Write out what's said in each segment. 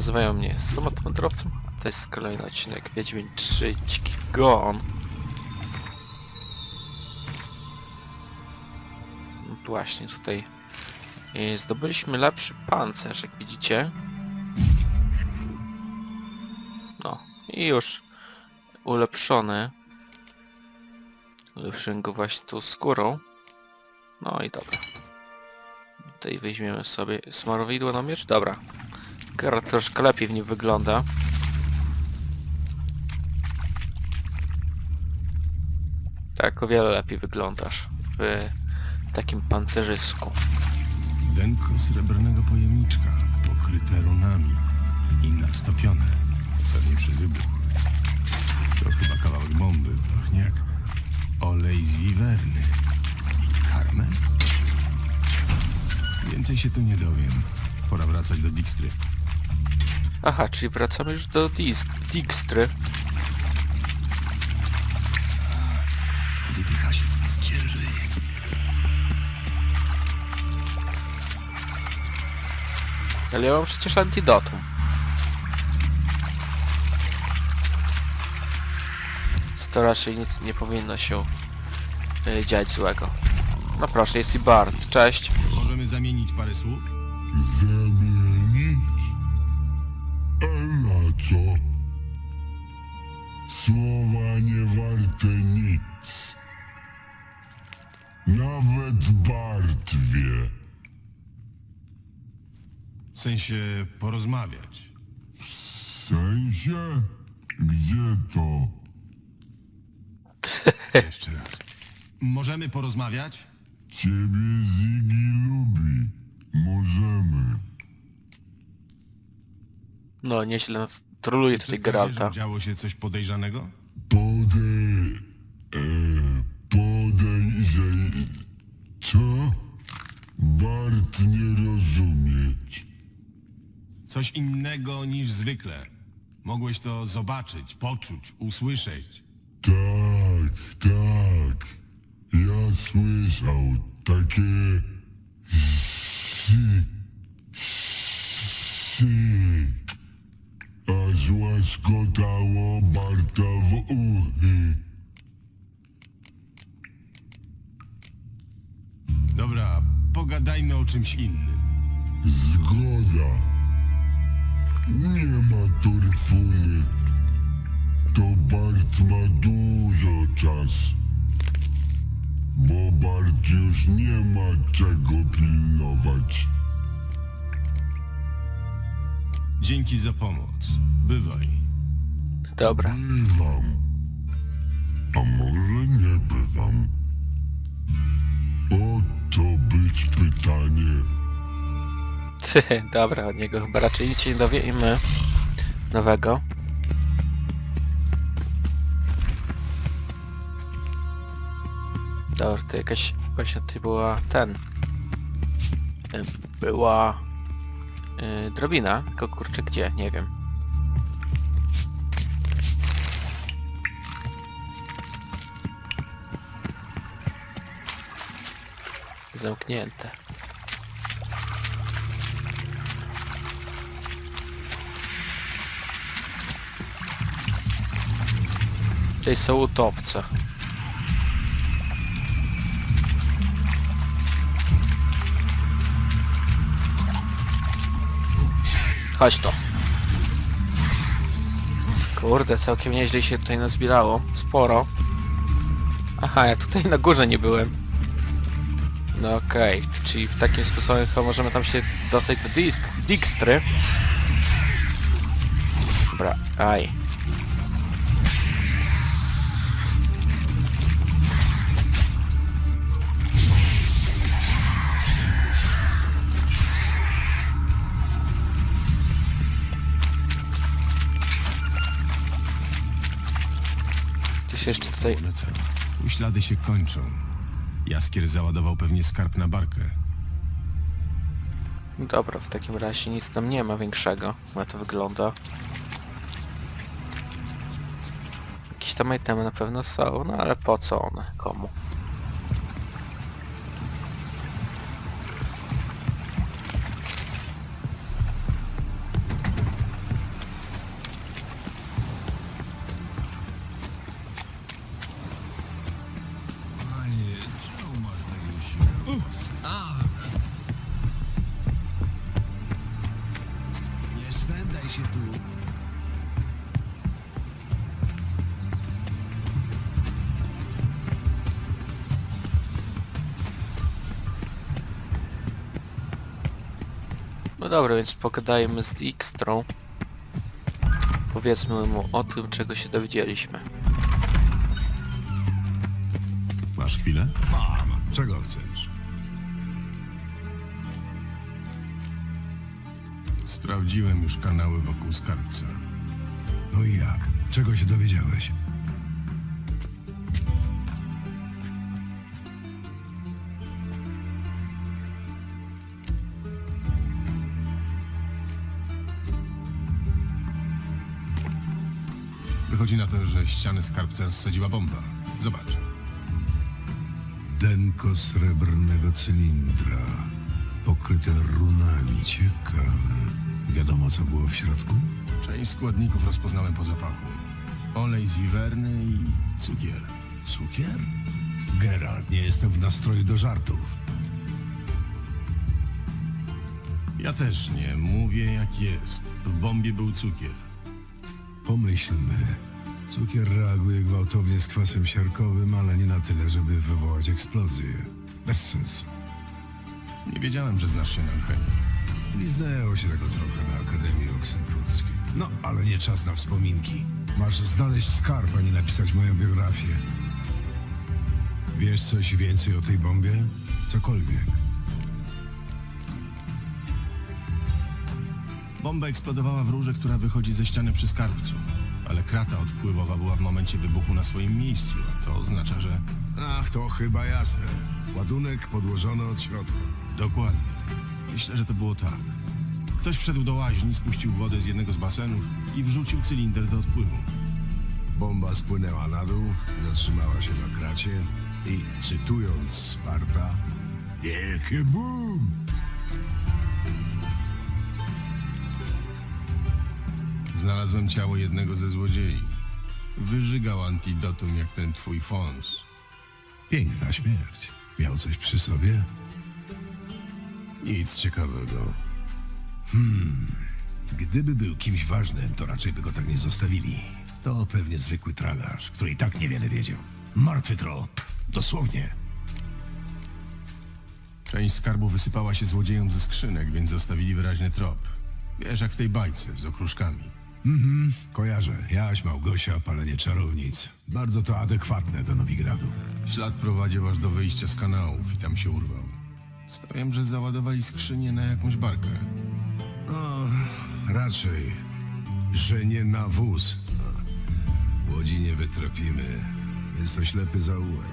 Nazywają mnie Samotwędrowcem. To jest kolejny odcinek Wiedźmin 3 Dziki Gon. Właśnie tutaj e, zdobyliśmy lepszy pancerz, jak widzicie. No i już ulepszony. Ulepszyłem go właśnie tą skórą. No i dobra. Tutaj weźmiemy sobie smarowidło na miecz. Dobra. Geralt troszkę lepiej w nim wygląda. Tak, o wiele lepiej wyglądasz w takim pancerzysku. Denko srebrnego pojemniczka, pokryte runami i nadtopione. Pewnie przez wybuch. To chyba kawałek bomby. Pachnie jak olej z wiwerny. I karmel? Więcej się tu nie dowiem. Pora wracać do Dijkstry. Aha, czyli wracamy już do disk, Dijkstry. Wydycha się coraz ciężej. Ale ja mam przecież antidotum. Więc To raczej nic nie powinno się y, dziać złego. No proszę, jest i Bart. Cześć. Możemy zamienić parę słów? Zamienić? Co? Słowa nie warte nic. Nawet Bart wie. W sensie porozmawiać. W sensie? Gdzie to? Jeszcze raz. Możemy porozmawiać? Ciebie Ziggy lubi. Możemy. No, nieźle nas troluje tutaj Geralta. działo się coś podejrzanego? Podej... E, podejrzej... Co? Bart nie rozumieć. Coś innego niż zwykle. Mogłeś to zobaczyć, poczuć, usłyszeć. Tak, tak. Ja słyszał takie... Si... Si... Łaskotało Barta w uchy. Dobra, pogadajmy o czymś innym. Zgoda. Nie ma torfuny. To Bart ma dużo czasu. Bo Bart już nie ma czego Dzięki za pomoc. Bywaj. Dobra. Bywam. A może nie bywam? Oto być pytanie. Dobra, od niego chyba raczej nic się nie dowiemy nowego. Dobra, to jakaś właśnie to była ten. Była yy, drobina, tylko kurczę gdzie, nie wiem. Zamknięte. Tutaj są utopce. Chodź to. Kurde, całkiem nieźle się tutaj nazbierało. Sporo. Aha, ja tutaj na górze nie byłem. No okej, czyli w takim sposobie chyba możemy tam się dostać do disk, Dijkstry. Dobra, aj. Jeszcze tutaj... Tu ślady się kończą. Jaskier załadował pewnie skarb na barkę. Dobra, w takim razie nic tam nie ma większego, jak to wygląda. Jakieś tam itemy na pewno są, no ale po co one? Komu? Dobra, więc pogadajmy z Dijkstrą. Powiedzmy mu o tym, czego się dowiedzieliśmy. Masz chwilę? Mam. Czego chcesz? Sprawdziłem już kanały wokół skarbca. No i jak? Czego się dowiedziałeś? Wychodzi na to, że ściany skarbca rozsadziła bomba. Zobacz. Denko srebrnego cylindra, pokryte runami. Ciekawe. Wiadomo, co było w środku? Część składników rozpoznałem po zapachu. Olej z wiwerny i cukier. Cukier? Geralt, nie jestem w nastroju do żartów. Ja też nie. Mówię jak jest. W bombie był cukier. Pomyślmy. Cukier reaguje gwałtownie z kwasem siarkowym, ale nie na tyle, żeby wywołać eksplozję. Bez sensu. Nie wiedziałem, że znasz się na alchemii. Liznęło się tego trochę na Akademii Oksenfurckiej. No, ale nie czas na wspominki. Masz znaleźć skarb, a nie napisać moją biografię. Wiesz coś więcej o tej bombie? Cokolwiek. Bomba eksplodowała w rurze, która wychodzi ze ściany przy skarbcu. Ale krata odpływowa była w momencie wybuchu na swoim miejscu, a to oznacza, że... Ach, to chyba jasne. Ładunek podłożony od środka. Dokładnie. Myślę, że to było tak. Ktoś wszedł do łaźni, spuścił wodę z jednego z basenów i wrzucił cylinder do odpływu. Bomba spłynęła na dół, zatrzymała się na kracie i, cytując Sparta, Wielkie boom! Znalazłem ciało jednego ze złodziei. Wyżygał antidotum jak ten twój Fons. Piękna śmierć. Miał coś przy sobie? Nic ciekawego. Gdyby był kimś ważnym, to raczej by go tak nie zostawili. To pewnie zwykły tragarz, który i tak niewiele wiedział. Martwy trop. Dosłownie. Część skarbu wysypała się złodziejom ze skrzynek, więc zostawili wyraźny trop. Wiesz, jak w tej bajce z okruszkami. Kojarzę. Jaś, Małgosia, palenie czarownic. Bardzo to adekwatne do Nowigradu. Ślad prowadził aż do wyjścia z kanałów i tam się urwał. Stawiam, że załadowali skrzynię na jakąś barkę. No, raczej, że nie na wóz. No, Łodzi nie wytropimy. Jest to ślepy zaułek.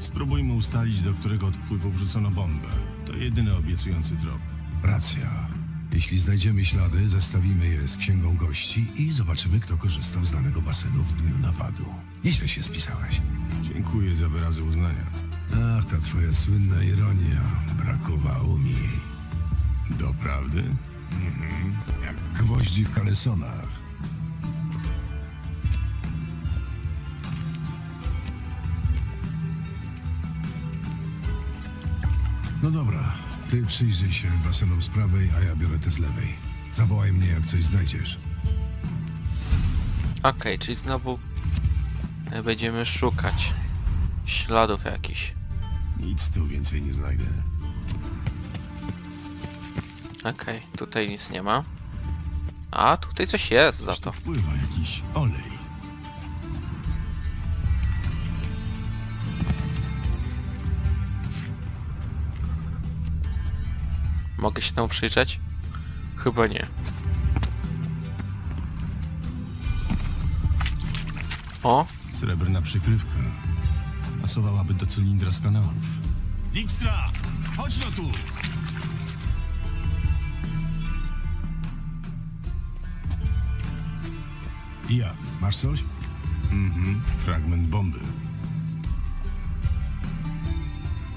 Spróbujmy ustalić, do którego odpływu wrzucono bombę. To jedyny obiecujący trop. Racja. Jeśli znajdziemy ślady, zestawimy je z księgą gości i zobaczymy, kto korzystał z danego basenu w dniu napadu. Nieźle się spisałeś. Dziękuję za wyrazy uznania. Ach, ta twoja słynna ironia. Brakowało mi jej. Doprawdy? Jak gwoździ w kalesonach. No dobra, ty przyjrzyj się basenom z prawej, a ja biorę te z lewej. Zawołaj mnie, jak coś znajdziesz. Okej, czyli znowu e, będziemy szukać śladów jakichś. Nic tu więcej nie znajdę. Okej, tutaj nic nie ma. A, tutaj coś jest za Coś to. tu pływa, jakiś olej. Mogę się temu przyjrzeć? Chyba nie. O, Srebrna przykrywka. Pasowałaby do cylindra z kanałów. Dijkstra! Chodź no tu! I jak? Masz coś? Mhm, fragment bomby.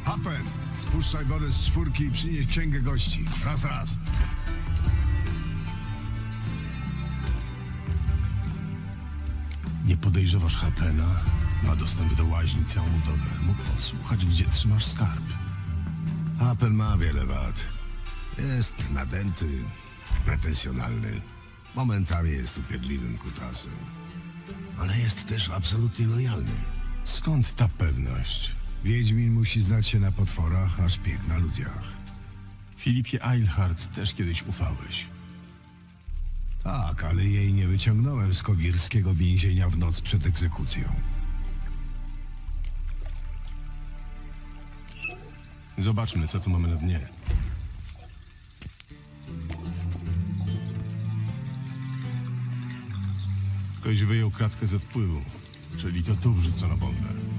Hapen! Spuszczaj wodę z czwórki i przynieś księgę gości. Raz, raz. Nie podejrzewasz Hapena? Ma dostęp do łaźni całą dobę. Mógł podsłuchać, gdzie trzymasz skarb. Hapen ma wiele wad. Jest nadęty, pretensjonalny. Momentami jest upierdliwym kutasem. Ale jest też absolutnie lojalny. Skąd ta pewność? Wiedźmin musi znać się na potworach, a szpieg na ludziach. Filipie Eilhart też kiedyś ufałeś. Tak, ale jej nie wyciągnąłem z kowirskiego więzienia w noc przed egzekucją. Zobaczmy, co tu mamy na dnie. Ktoś wyjął kratkę z odpływu, czyli to tu wrzucono bombę.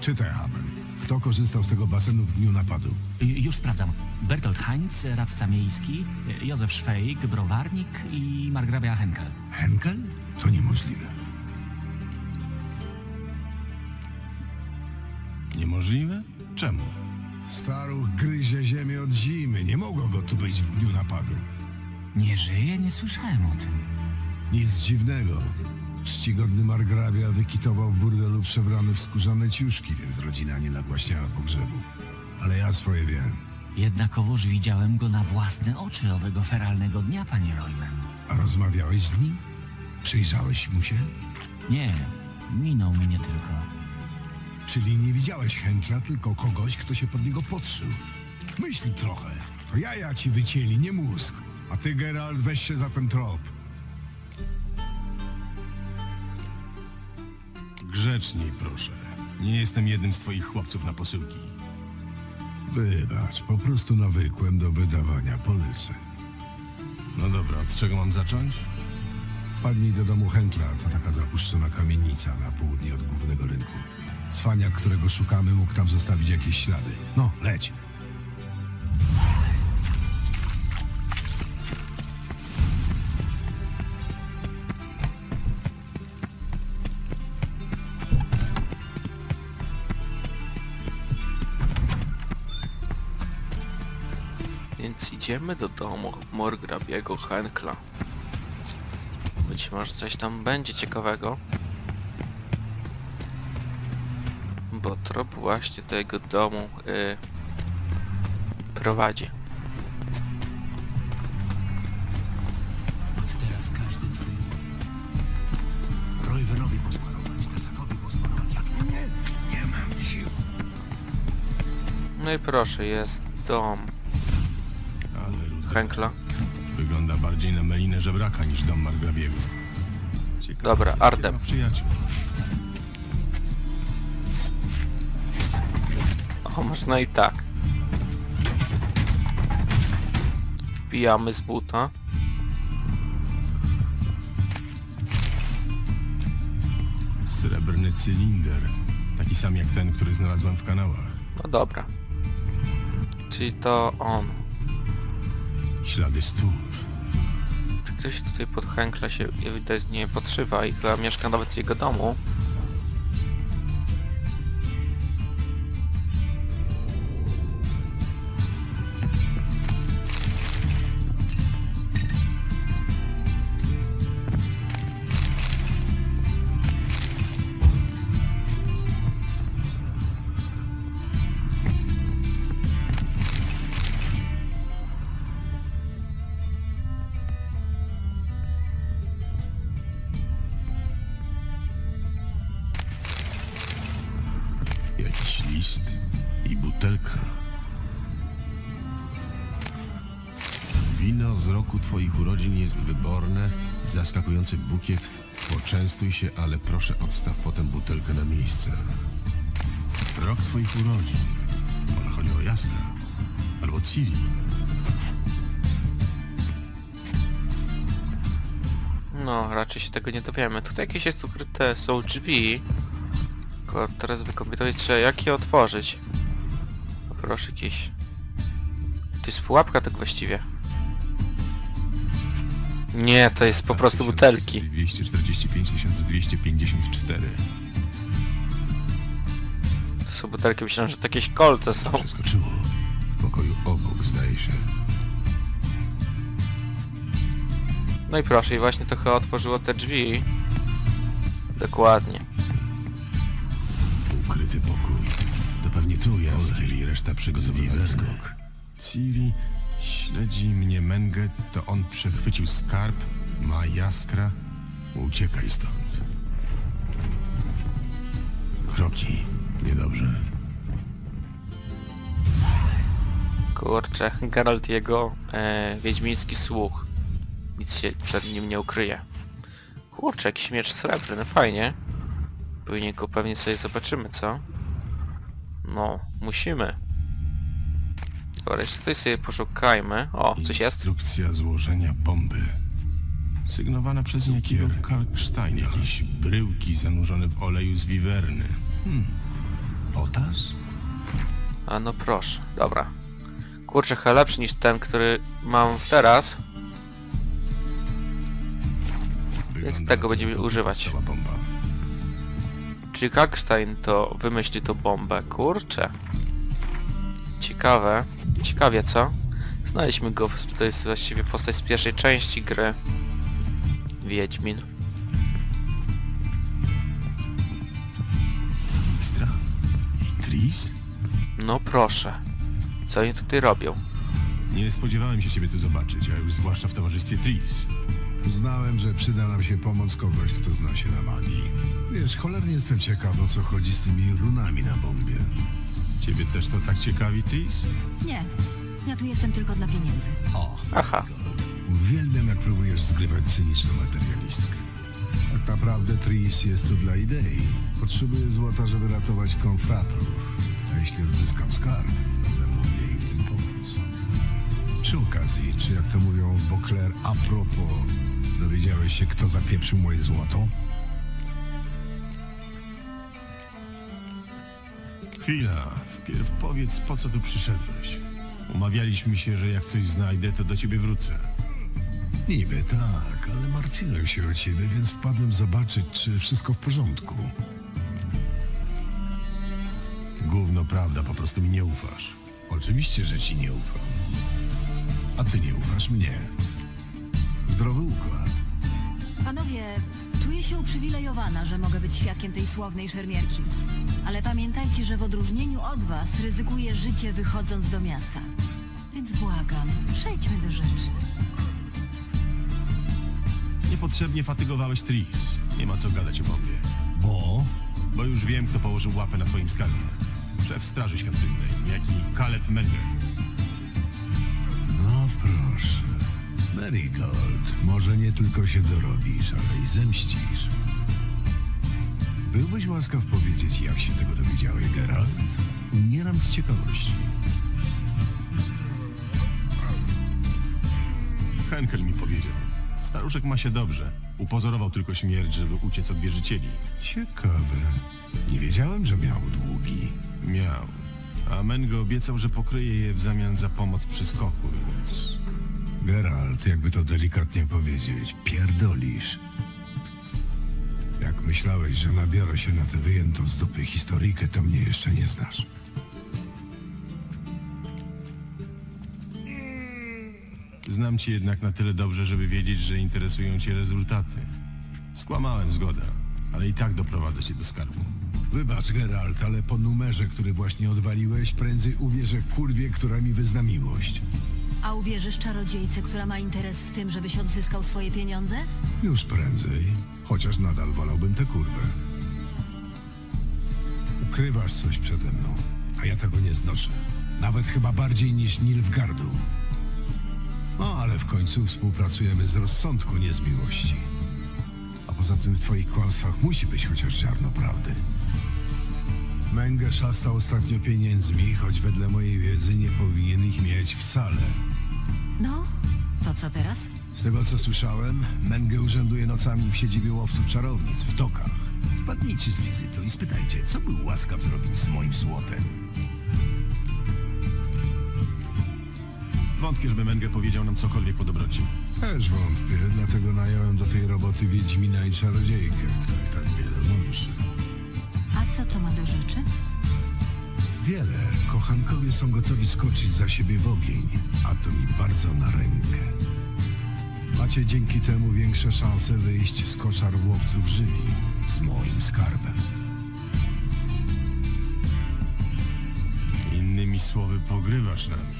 Czytaj, Hapen. Kto korzystał z tego basenu w dniu napadu? Y, Już sprawdzam. Bertolt Heinz, radca miejski, y, Józef Szwejk, browarnik i margrabia Henkel. Henkel? To niemożliwe. Niemożliwe? Czemu? Staruch gryzie ziemię od zimy. Nie mogło go tu być w dniu napadu. Nie żyje? Nie słyszałem o tym. Nic dziwnego. Czcigodny margrabia wykitował w burdelu przebrany w skórzane ciuszki, więc rodzina nie nagłaśniała pogrzebu. Ale ja swoje wiem. Jednakowoż widziałem go na własne oczy owego feralnego dnia, panie Royman. A rozmawiałeś z nim? Przyjrzałeś mu się? Nie, minął mnie tylko. Czyli nie widziałeś Henkla, tylko kogoś, kto się pod niego podszył. Myśl trochę. To jaja ci wycięli, nie mózg. A ty, Geralt, weź się za ten trop. Grzeczniej, proszę. Nie jestem jednym z twoich chłopców na posyłki. Wybacz, po prostu nawykłem do wydawania poleceń. No dobra, od czego mam zacząć? Wpadnij do domu Henkla, to taka zapuszczona kamienica na południe od głównego rynku. Cwaniak, którego szukamy, mógł tam zostawić jakieś ślady. No, leć. Idziemy do domu Morgrabiego Henkla. Być może coś tam będzie ciekawego. Bo trop właśnie do jego domu y, prowadzi. Od teraz każdy twój... Roywenowi posmarować, Tasakowi posmarować. Jak nie, nie mam sił. No i proszę, jest dom Henkla. wygląda bardziej na melinę żebraka niż dom margrabiego. Ciekawe, Dobra, Ardem. przyjaciół. O, można i tak. Wbijamy z buta. Srebrny cylinder. Taki sam jak ten, który znalazłem w kanałach. No dobra. Czyli to on. Ślady stóp. Czy ktoś tutaj pod Henkla się ewidentnie podszywa i chyba mieszka nawet w jego domu? Roku twoich urodzin jest wyborne, zaskakujący bukiet. Poczęstuj się, ale proszę odstaw potem butelkę na miejsce. Rok twoich urodzin. Może chodzi o Jasna. Albo Ciri. No, raczej się tego nie dowiemy. Tutaj jakieś jest ukryte, są drzwi. Tylko teraz wykombinować trzeba jak je otworzyć. Proszę jakieś... To jest pułapka tak właściwie. Nie, to jest po prostu butelki. 245 254. To są butelki, myślałem, że to jakieś kolce są. Przeskoczyło. W pokoju obok, zdaje się. No i proszę, i właśnie to chyba otworzyło te drzwi. Dokładnie. Ukryty pokój. To pewnie tu Jaskier i reszta przygotowywali skok. Ciri śledzi mnie Mengę, to on przechwycił skarb, ma jaskra. Uciekaj stąd. Kroki. Niedobrze. Kurczę, Geralt jego e, wiedźmiński słuch. Nic się przed nim nie ukryje. Kurczę, jakiś miecz srebrny, fajnie. Później go pewnie sobie zobaczymy, co? No, musimy. Dobra, jeszcze tutaj sobie poszukajmy. O, coś jest? Instrukcja złożenia bomby. Sygnowana przez niejakiego Kalkstein. Jakieś bryłki zanurzone w oleju z wiwerny. Hmm. Potas? A no proszę, dobra. Kurczę, chyba lepszy niż ten, który mam teraz. Wygląda tego będziemy używać. cała bomba. Czy Kalkstein to wymyśli tą bombę? Kurczę. Ciekawe. Ciekawie, co? Znaliśmy go, to jest właściwie postać z pierwszej części gry. Wiedźmin. I Tris? No proszę. Co oni tutaj robią? Nie spodziewałem się ciebie tu zobaczyć, a już zwłaszcza w towarzystwie Tris. Uznałem, że przyda nam się pomoc kogoś, kto zna się na magii. Wiesz, cholernie jestem ciekaw, o co chodzi z tymi runami na bombie. Ciebie też to tak ciekawi, Tris? Nie, ja tu jestem tylko dla pieniędzy. O, Aha. uwielbiam, jak próbujesz zgrywać cyniczną materialistkę. Tak naprawdę Tris jest tu dla idei. Potrzebuję złota, żeby ratować konfratrów. A jeśli odzyskam skarb, będę mógł jej w tym pomóc. Przy okazji, czy jak to mówią Beauclair a propos, dowiedziałeś się, kto zapieprzył moje złoto? Chwila, wpierw powiedz, po co tu przyszedłeś. Umawialiśmy się, że jak coś znajdę, to do ciebie wrócę. Niby tak, ale martwiłem się o ciebie, więc wpadłem zobaczyć, czy wszystko w porządku. Gówno prawda, po prostu mi nie ufasz. Oczywiście, że ci nie ufam. A ty nie ufasz mnie. Zdrowy układ. Panowie, czuję się uprzywilejowana, że mogę być świadkiem tej sławnej szermierki. Ale pamiętajcie, że w odróżnieniu od was ryzykuję życie wychodząc do miasta. Więc błagam, przejdźmy do rzeczy. Niepotrzebnie fatygowałeś Tris. Nie ma co gadać o bombie. Bo? Bo już wiem, kto położył łapę na twoim skarbie. Szef Straży Świątynnej, niejaki Caleb Menger. Marigold, może nie tylko się dorobisz, ale i zemścisz. Byłbyś łaskaw powiedzieć, jak się tego dowiedziałeś, Geralt? Umieram z ciekawości. Henkel mi powiedział. Staruszek ma się dobrze. Upozorował tylko śmierć, żeby uciec od wierzycieli. Ciekawe. Nie wiedziałem, że miał długi. Miał. A Mengo obiecał, że pokryje je w zamian za pomoc przy skoku, więc... Geralt, jakby to delikatnie powiedzieć, pierdolisz. Jak myślałeś, że nabiorę się na tę wyjętą z dupy historyjkę, to mnie jeszcze nie znasz. Znam cię jednak na tyle dobrze, żeby wiedzieć, że interesują cię rezultaty. Skłamałem, zgoda. Ale i tak doprowadzę cię do skarbu. Wybacz, Geralt, ale po numerze, który właśnie odwaliłeś, prędzej uwierzę kurwie, która mi wyzna miłość. A uwierzysz czarodziejce, która ma interes w tym, żebyś odzyskał swoje pieniądze? Już prędzej, chociaż nadal wolałbym tę kurwę. Ukrywasz coś przede mną, a ja tego nie znoszę. Nawet chyba bardziej niż Nilfgardu. No, ale w końcu współpracujemy z rozsądku, nie z miłości. A poza tym w twoich kłamstwach musi być chociaż ziarno prawdy. Mengę szasta ostatnio pieniędzmi, choć wedle mojej wiedzy nie powinien ich mieć wcale. No, to co teraz? Z tego co słyszałem, Mengę urzęduje nocami w siedzibie łowców czarownic w dokach. Wpadnijcie z wizytą i spytajcie, co był łaskaw zrobić z moim złotem. Wątpię, żeby Menge powiedział nam cokolwiek po dobroci. Też wątpię, dlatego nająłem do tej roboty Wiedźmina i Czarodziejkę, których tak wiele łączy. A co to ma do rzeczy? Wiele. Kochankowie są gotowi skoczyć za siebie w ogień, a to mi bardzo na rękę. Macie dzięki temu większe szanse wyjść z koszar łowców żywi z moim skarbem. Innymi słowy, pogrywasz nami.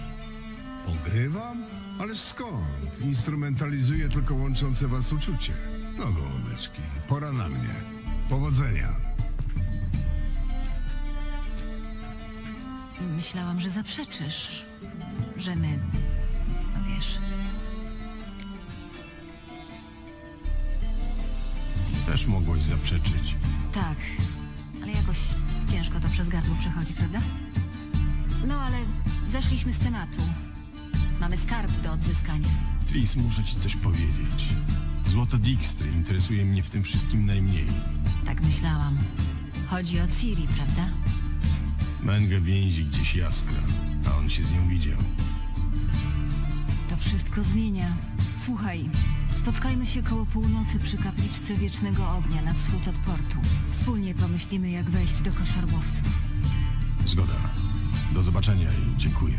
Pogrywam? Ależ skąd? Instrumentalizuję tylko łączące was uczucie. No gołąbeczki, pora na mnie. Powodzenia. Myślałam, że zaprzeczysz, że my... No wiesz... Też mogłeś zaprzeczyć. Tak, ale jakoś ciężko to przez gardło przechodzi, prawda? No ale zeszliśmy z tematu. Mamy skarb do odzyskania. Tris, muszę ci coś powiedzieć. Złoto Dijkstry interesuje mnie w tym wszystkim najmniej. Tak myślałam. Chodzi o Ciri, prawda? Menge więzi gdzieś jaskra, a on się z nią widział. To wszystko zmienia. Słuchaj, spotkajmy się koło północy przy kapliczce Wiecznego Ognia na wschód od portu. Wspólnie pomyślimy, jak wejść do koszarłowców. Zgoda. Do zobaczenia i dziękuję.